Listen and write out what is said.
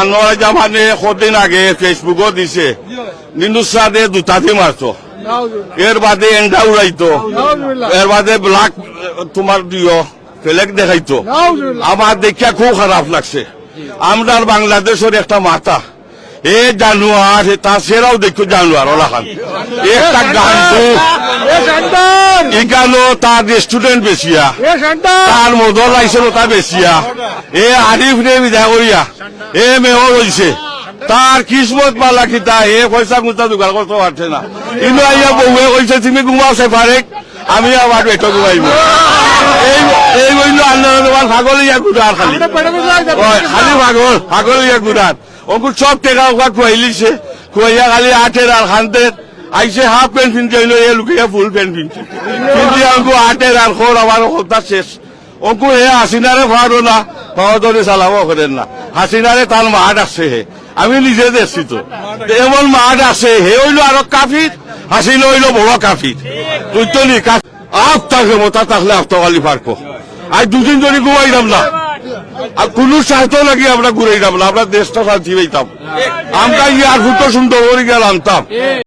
আনোয়ার জামানে কদিন আগে ফেসবুকও দিছে। নিন্দুসাদে দুটাতে মারতো। এর বাদে এন্ডা উড়াইতো। এর বাদে ব্লাক তোমার দিও ফেলেক দেখাইতো। আমার দেখিয়া খুব খারাপ লাগছে। আমরা বাংলাদেশের একটা মাথা এ জানুয়ার তা সেরাও দেখো জানুয়ার ওলাখান একটা গান এখানো তার রেস্টুরেন্ট বেশিয়া। তার মদর লাইসেন তা বেশিয়া। এ আরিফ রে বিদায় করিয়া। এ মেয়র হইছে। তার কিসমত পালা কিতা এ পয়সা গুতা দোকান করতে পারছে না। কিন্তু আইয়া বউয়ে কইছে তুমি ঘুমাও সেপারেক। আমি আবার বেটো ঘুমাইব। এই বইল আন্দোলন তোমার ছাগল ইয়া গুড়ার খালি। খালি পাগল পাগল ইয়া গুড়ার। ওকে সব টেকা ওকা খুয়াইলিছে খুয়াইয়া খালি আটের আর খান্তে আইসে হাফ প্যান্ট পিনতে হইল, এ লুকিয়া ফুল প্যান্ট পিনছে। কিন্তু অঙ্কু আটের আর খোর আমার হত্যা শেষ। অঙ্কু হে হাসিনারে ফাড়ো না পাওয়া চালাবো করেন না। হাসিনারে তার মাঠ আছে হে, আমি নিজে দেখছি তো। এমন মাঠ আছে হে, হইল আরও কাফির, হাসিনা হইল বড় কাফির। বুঝতো নি আপ থাকলে মোতা থাকলে আফতাকালি পারব। আজ দুদিন ধরে ঘুমাইলাম না। আর কোন স্বার্থ নাকি আমরা ঘুরে ঘুরাইলাম না, আমরা দেশটা শান্তি পাইতাম। আমরা ইয়ার ফুটো সুন্দর করে গেলাম